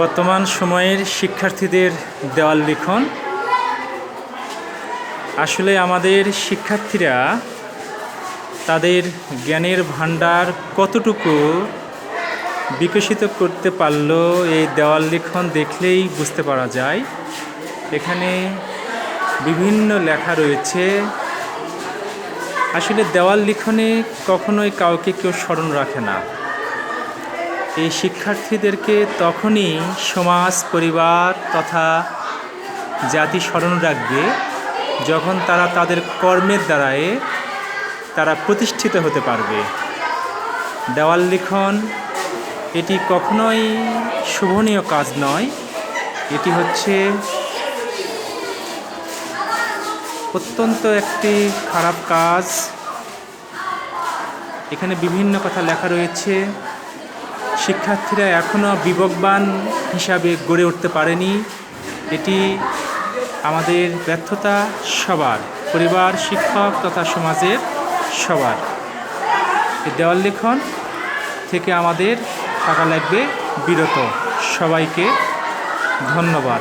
বর্তমান সময়ের শিক্ষার্থীদের দেওয়াল লিখন। আসলে আমাদের শিক্ষার্থীরা তাদের জ্ঞানের ভাণ্ডার কতটুকু বিকশিত করতে পারল এই দেওয়াল লিখন দেখলেই বুঝতে পারা যায়। এখানে বিভিন্ন লেখা রয়েছে। আসলে দেওয়াল লিখনে কখনোই কাউকে কেউ স্মরণ রাখে না। এই শিক্ষার্থীদেরকে তখনই সমাজ, পরিবার তথা জাতি স্মরণ রাখবে যখন তারা তাদের কর্মের দ্বারায় তারা প্রতিষ্ঠিত হতে পারবে। দেওয়াল লিখন, এটি কখনোই শোভনীয় কাজ নয়। এটি হচ্ছে অত্যন্ত একটি খারাপ কাজ। এখানে বিভিন্ন কথা লেখা রয়েছে। শিক্ষার্থীরা এখনও বিবেকবান হিসাবে গড়ে উঠতে পারেনি। এটি আমাদের ব্যর্থতা সবার, পরিবার, শিক্ষক তথা সমাজের সবার। দেওয়াল লিখন থেকে আমাদের থাকা লাগবে বিরত। সবাইকে ধন্যবাদ।